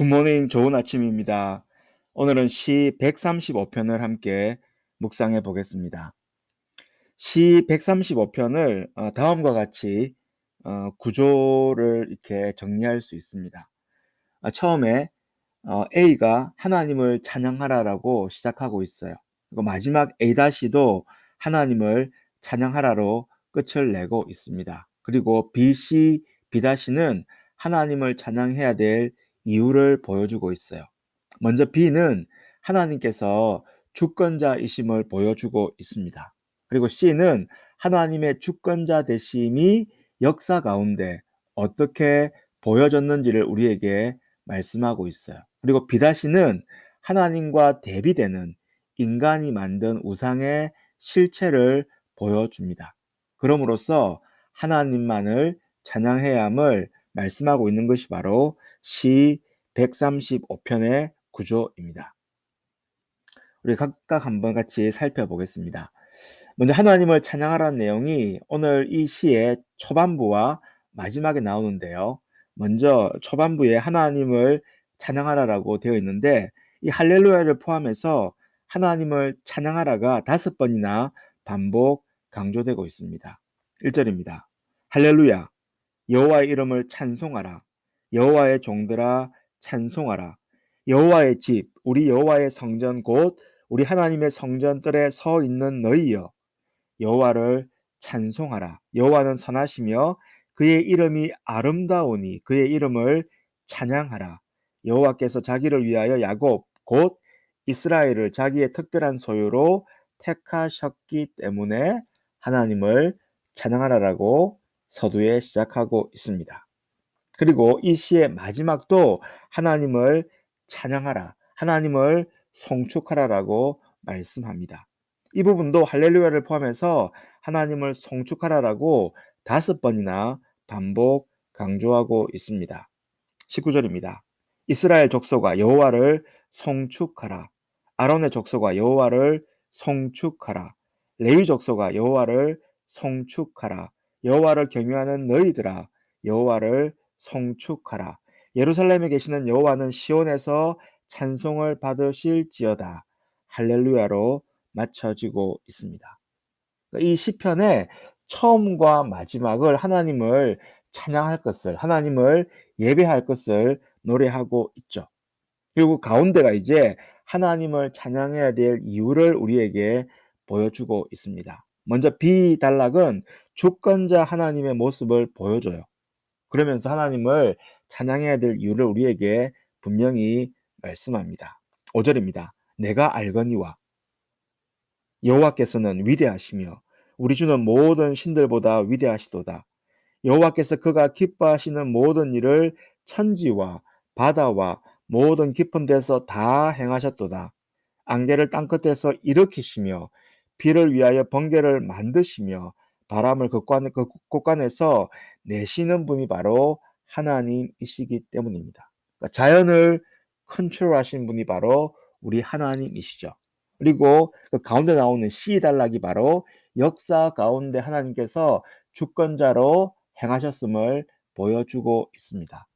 굿모닝 좋은 아침입니다. 오늘은 시 135편을 함께 묵상해 보겠습니다. 시 135편을 어, 다음과 같이 어, 구조를 이렇게 정리할 수 있습니다. 아, 처음에 어, A가 하나님을 찬양하라라고 시작하고 있어요. 그리고 마지막 A-도 하나님을 찬양하라로 끝을 내고 있습니다. 그리고 B, C, B-는 하나님을 찬양해야 될 이유를 보여주고 있어요. 먼저 B는 하나님께서 주권자이심을 보여주고 있습니다. 그리고 C는 하나님의 주권자 되심이 역사 가운데 어떻게 보여졌는지를 우리에게 말씀하고 있어요. 그리고 비다시는 하나님과 대비되는 인간이 만든 우상의 실체를 보여줍니다. 그럼으로써 하나님만을 찬양해야 함을 말씀하고 있는 것이 바로 시 135편의 구조입니다. 우리 각각 한번 같이 살펴보겠습니다. 먼저 하나님을 찬양하라는 내용이 오늘 이 시의 초반부와 마지막에 나오는데요. 먼저 초반부에 하나님을 찬양하라라고 되어 있는데 이 할렐루야를 포함해서 하나님을 찬양하라가 다섯 번이나 반복 강조되고 있습니다. 1절입니다. 할렐루야 여호와의 이름을 찬송하라. 여호와의 종들아 찬송하라. 여호와의 집 우리 여호와의 성전 곧 우리 하나님의 성전들에 서 있는 너희여 여호와를 찬송하라. 여호와는 선하시며 그의 이름이 아름다우니 그의 이름을 찬양하라. 여호와께서 자기를 위하여 야곱 곧 이스라엘을 자기의 특별한 소유로 택하셨기 때문에 하나님을 찬양하라라고 서두에 시작하고 있습니다. 그리고 이 시의 마지막도 하나님을 찬양하라, 하나님을 송축하라라고 말씀합니다. 이 부분도 할렐루야를 포함해서 하나님을 송축하라라고 다섯 번이나 반복 강조하고 있습니다. 19절입니다. 이스라엘 족속아 여호와를 송축하라. 아론의 족속아 여호와를 송축하라. 레위 족속아 여호와를 송축하라. 여호와를 경유하는 너희들아 여호와를 송축하라. 예루살렘에 계시는 여호와는 시온에서 찬송을 받으실지어다. 할렐루야로 맞춰지고 있습니다. 이 시편의 처음과 마지막을 하나님을 찬양할 것을 하나님을 예배할 것을 노래하고 있죠. 그리고 가운데가 이제 하나님을 찬양해야 될 이유를 우리에게 보여주고 있습니다. 먼저 비단락은 주권자 하나님의 모습을 보여줘요. 그러면서 하나님을 찬양해야 될 이유를 우리에게 분명히 말씀합니다. 5절입니다. 내가 알거니와 여호와께서는 위대하시며 우리 주는 모든 신들보다 위대하시도다. 여호와께서 그가 기뻐하시는 모든 일을 천지와 바다와 모든 깊은 데서 다 행하셨도다. 안개를 땅끝에서 일으키시며 비를 위하여 번개를 만드시며 바람을 극관, 그 곳간에서 내시는 분이 바로 하나님이시기 때문입니다. 그러니까 자연을 컨트롤하신 분이 바로 우리 하나님이시죠. 그리고 그 가운데 나오는 시 단락이 바로 역사 가운데 하나님께서 주권자로 행하셨음을 보여주고 있습니다.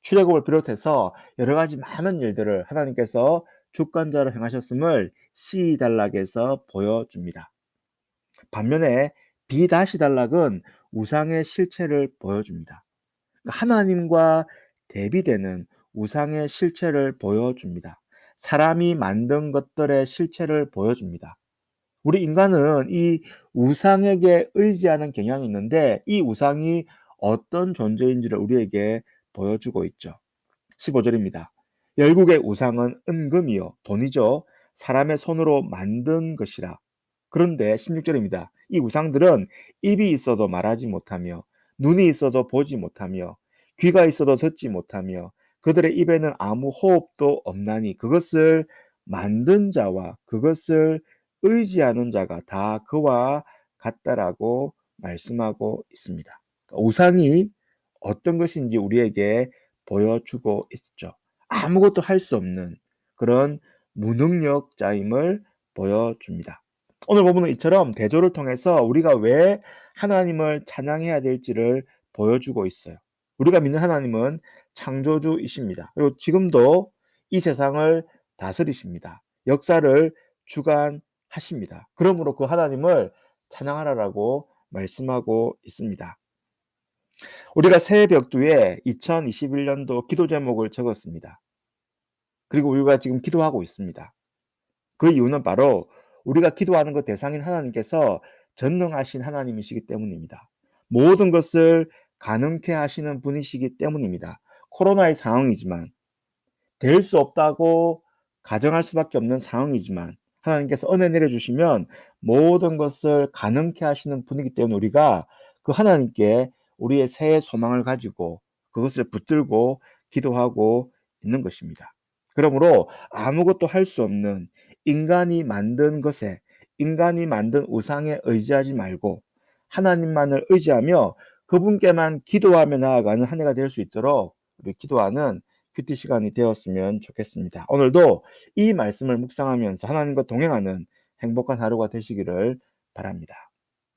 출애굽을 비롯해서 여러 가지 많은 일들을 하나님께서 주권자로 행하셨음을 시 단락에서 보여줍니다. 반면에 비다시 단락은 우상의 실체를 보여줍니다. 그러니까 하나님과 대비되는 우상의 실체를 보여줍니다. 사람이 만든 것들의 실체를 보여줍니다. 우리 인간은 이 우상에게 의지하는 경향이 있는데 이 우상이 어떤 존재인지를 우리에게 보여주고 있죠. 15절입니다. 열국의 우상은 은금이요 돈이죠. 사람의 손으로 만든 것이라. 그런데 16절입니다. 이 우상들은 입이 있어도 말하지 못하며 눈이 있어도 보지 못하며 귀가 있어도 듣지 못하며 그들의 입에는 아무 호흡도 없나니 그것을 만든 자와 그것을 의지하는 자가 다 그와 같다라고 말씀하고 있습니다. 그러니까 우상이 어떤 것인지 우리에게 보여주고 있죠. 아무것도 할 수 없는 그런 무능력자임을 보여줍니다. 오늘 본문은 이처럼 대조를 통해서 우리가 왜 하나님을 찬양해야 될지를 보여주고 있어요. 우리가 믿는 하나님은 창조주이십니다. 그리고 지금도 이 세상을 다스리십니다. 역사를 주관하십니다. 그러므로 그 하나님을 찬양하라라고 말씀하고 있습니다. 우리가 새해 벽두에 2021년도 기도 제목을 적었습니다. 그리고 우리가 지금 기도하고 있습니다. 그 이유는 바로 우리가 기도하는 것 대상인 하나님께서 전능하신 하나님이시기 때문입니다. 모든 것을 가능케 하시는 분이시기 때문입니다. 코로나의 상황이지만 될 수 없다고 가정할 수밖에 없는 상황이지만 하나님께서 은혜 내려주시면 모든 것을 가능케 하시는 분이기 때문에 우리가 그 하나님께 우리의 새해 소망을 가지고 그것을 붙들고 기도하고 있는 것입니다. 그러므로 아무것도 할 수 없는 인간이 만든 것에 인간이 만든 우상에 의지하지 말고 하나님만을 의지하며 그분께만 기도하며 나아가는 한 해가 될 수 있도록 우리 기도하는 큐티 시간이 되었으면 좋겠습니다. 오늘도 이 말씀을 묵상하면서 하나님과 동행하는 행복한 하루가 되시기를 바랍니다.